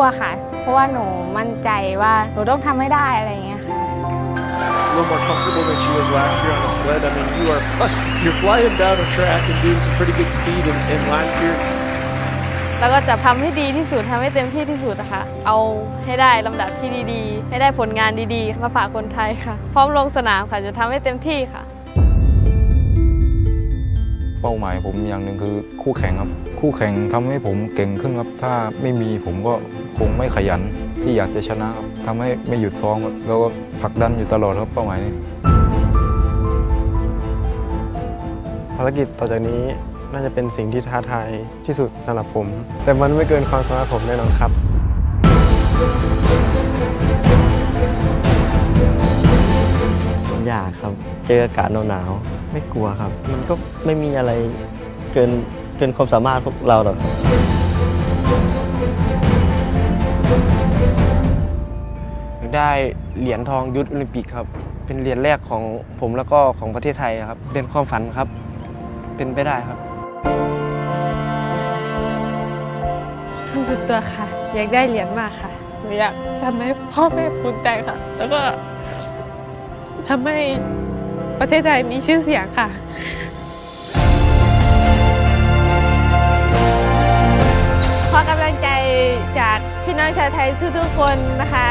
ลัวค่ะ เพราะว่าหนูมั่นใจว่าหนูต้องทำให้ได้อะไรอย่างเงี้ยค่ะ a little more comfortable than she was last year on a sled. I mean, you are fly, you're flying down a track and doing some pretty good speed. And, and last year, แล้วก็จะทำให้ดีที่สุดทำให้เต็มที่ที่สุดนะคะ เอาให้ได้ลำดับที่ดีๆ ให้ได้ผลงานดีๆ มาฝากคนไทยค่ะ พร้อมลงสนามค่ะจะทำให้เต็มที่ค่ะ เป้าหมายผมอย่างหนึ่งคือคู่แข่งครับ คู่แข่งทำให้ผมเก่งขึ้นครับ ถ้าไม่มีผมก็คงไม่ขยันที่อยากจะชนะครับทำให้ไม่หยุดซ้อมครับแล้วก็ผลักดันอยู่ตลอดครับเป้าหมายนี้ภารกิจต่อจากนี้น่าจะเป็นสิ่งที่ท้าทายที่สุดสำหรับผม แต่มันไม่เกินความสามารถผมแน่นอนครับ ยากครับ เจออากาศหนาวๆไม่กลัวครับ มันก็ไม่มีอะไรเกินเกินความสามารถพวกเราหรอกครับได้เหรียญทองยุทธโอลิมปิกครับ เป็นเหรียญแรกของผมแล้วก็ของประเทศไทยครับ เป็นความฝันครับ เป็นไปได้ครับทุนสุดตัวค่ะ อยากได้เหรียญมากค่ะ หนูอยากทำให้พ่อแม่ภูมิใจค่ะ แล้วก็ ทำให้ประเทศไทยมีชื่อเสียงค่ะขอกำลังใจจากพี่น้องชาวไทยทุกๆคนนะคะ